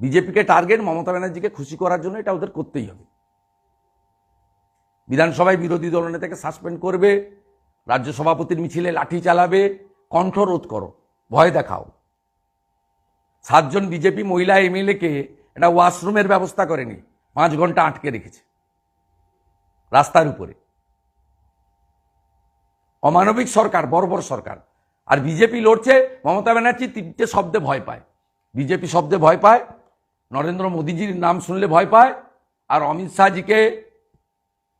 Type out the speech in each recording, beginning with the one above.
বিজেপিকে টার্গেট মমতা ব্যানার্জিকে খুশি করার জন্য এটা ওদের করতেই হবে। বিধানসভায় বিরোধী দলনেতাকে সাসপেন্ড করবে, রাজ্য সভাপতির মিছিলে লাঠি চালাবে, কণ্ঠরোধ করো, ভয় দেখাও। সাতজন বিজেপি মহিলা এমএলএকে একটা ওয়াশরুমের ব্যবস্থা করেনি, পাঁচ ঘণ্টা আটকে রেখেছে। রাস্তার উপরে। অমানবিক সরকার, বর্বর সরকার। আর বিজেপি লড়ছে, মমতা ব্যানার্জি তিনটে শব্দে ভয় পায়। বিজেপি শব্দে ভয় পায় নরেন্দ্র মোদীজির নাম শুনলে ভয় পায় আর অমিত শাহজিকে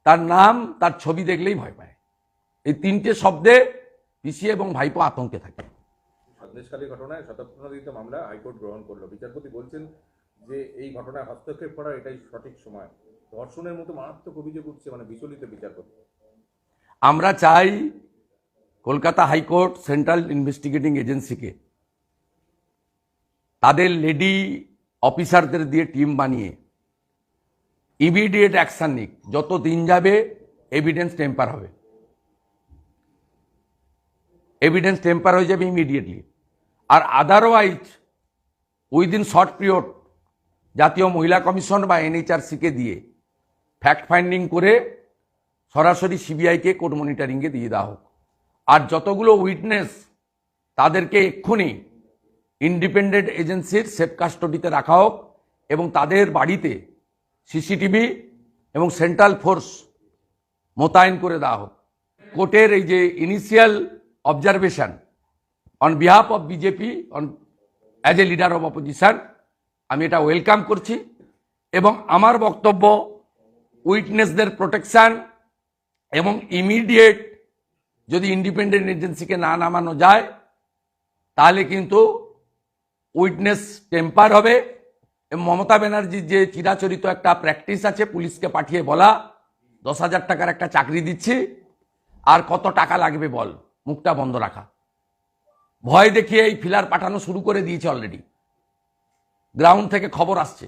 তার নাম তার ছবি দেখলেই ভয় পায়। এই তিনটে শব্দে পিসি এবং ভাইপো আতঙ্কে থাকে। ঘটনায় শতপ্রণোদিত মামলা হাইকোর্ট গ্রহণ করল। বিচারপতি বলছেন যে এই ঘটনায় হস্তক্ষেপ করা এটাই সঠিক সময়। ধর্ষণের মতো মারাত্মক অভিযোগ উঠছে মানে বিচলিত বিচারপতি। আমরা চাই কলকাতা হাইকোর্ট সেন্ট্রাল ইনভেস্টিগেটিং এজেন্সিকে তাদের লেডি অফিসারদের দিয়ে টিম বানিয়ে ইমিডিয়েট অ্যাকশন নিক। যত দিন যাবে এভিডেন্স টেম্পার হবে। এভিডেন্স টেম্পার হয়ে যাবে ইমিডিয়েটলি আর আদারওয়াইজ উইদিন শর্ট পিরিয়ড জাতীয় মহিলা কমিশন বা এনএইচআরসিকে দিয়ে ফ্যাক্ট ফাইন্ডিং করে সরাসরি সিবিআইকে কোর্ট মনিটরিংয়ে দিয়ে দেওয়া হোক। আর যতগুলো উইটনেস তাদেরকে এক্ষুনি ইন্ডিপেন্ডেন্ট এজেন্সির সেফ কাস্টডিতে রাখা হোক এবং তাদের বাড়িতে সিসিটিভি এবং সেন্ট্রাল ফোর্স মোতায়েন করে দেওয়া হোক। কোর্টের এই যে initial observation on behalf of BJP on as a leader of opposition, আমি এটা ওয়েলকাম করছি এবং আমার বক্তব্য উইটনেসদের প্রোটেকশন এবং ইমিডিয়েট যদি ইন্ডিপেন্ডেন্ট এজেন্সিকে না নামানো যায়, তাহলে কিন্তু উইটনেস টেম্পার হবে। মমতা ব্যানার্জির যে চিরাচরিত একটা প্র্যাকটিস আছে, পুলিশকে পাঠিয়ে বলা, দশ হাজার টাকার একটা চাকরি দিচ্ছি, আর কত টাকা লাগবে বল, মুখটা বন্ধ রাখা। ভয় দেখিয়ে এই ফিলার পাঠানো শুরু করে দিয়েছে অলরেডি গ্রাউন্ড থেকে খবর আসছে।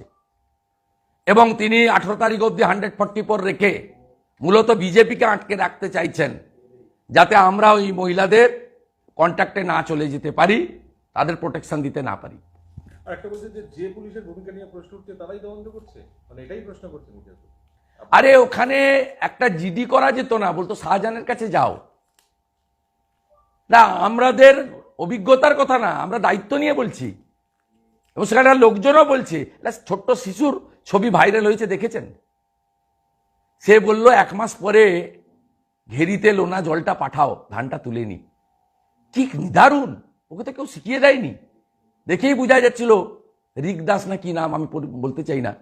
এবং তিনি আঠারো তারিখ অবধি হান্ড্রেড ফর্টি ফোর রেখে মূলত বিজেপিকে আটকে রাখতে চাইছেন, যাতে আমরা ওই মহিলাদের কন্ট্যাক্টে না চলে যেতে পারি। তাদের প্রোটেকশন দিতে না পারি। বলছে যে যে পুলিশের ভূমিকা নিয়ে প্রশ্ন উঠছে তারাই তদন্ত করছে? মানে এটাই প্রশ্ন করছে আরে ওখানে একটা জিডি করা যেত না বলতো শাহজাহানের কাছে যাও। না আমাদের অভিজ্ঞতার কথা না আমরা দায়িত্ব নিয়ে বলছি। এবং সেখানে লোকজনও বলছে ছোট্ট শিশুর ছবি ভাইরাল হয়েছে দেখেছেন? সে বলল এক মাস পরে ঘেরিতে লোনা জলটা পাঠাও ধানটা তুলে নি। কি দারুণ ওকে তো কেউ শিখিয়ে দেয়নি। দেখেই বোঝা যাচ্ছিল, রিক দাস না কি নাম, আমি বলতে চাই না।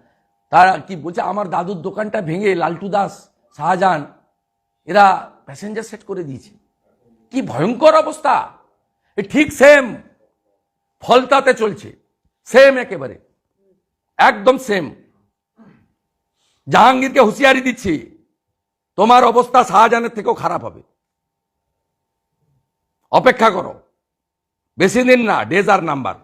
তারা কি বলছে, আমার দাদুর দোকানটা ভেঙে লালটু দাস, শাহজাহান, এরা প্যাসেঞ্জার সেট করে দিয়েছে। কি ভয়ঙ্কর অবস্থা। ঠিক সেম ফলতাতে চলছে। সেম একেবারে। একদম সেম জাহাঙ্গীরকে হুঁশিয়ারি দিচ্ছি, তোমার অবস্থা শাহজাহানের থেকেও খারাপ হবে। অপেক্ষা করো। বেশি দিন না ডেজ আর নাম্বার।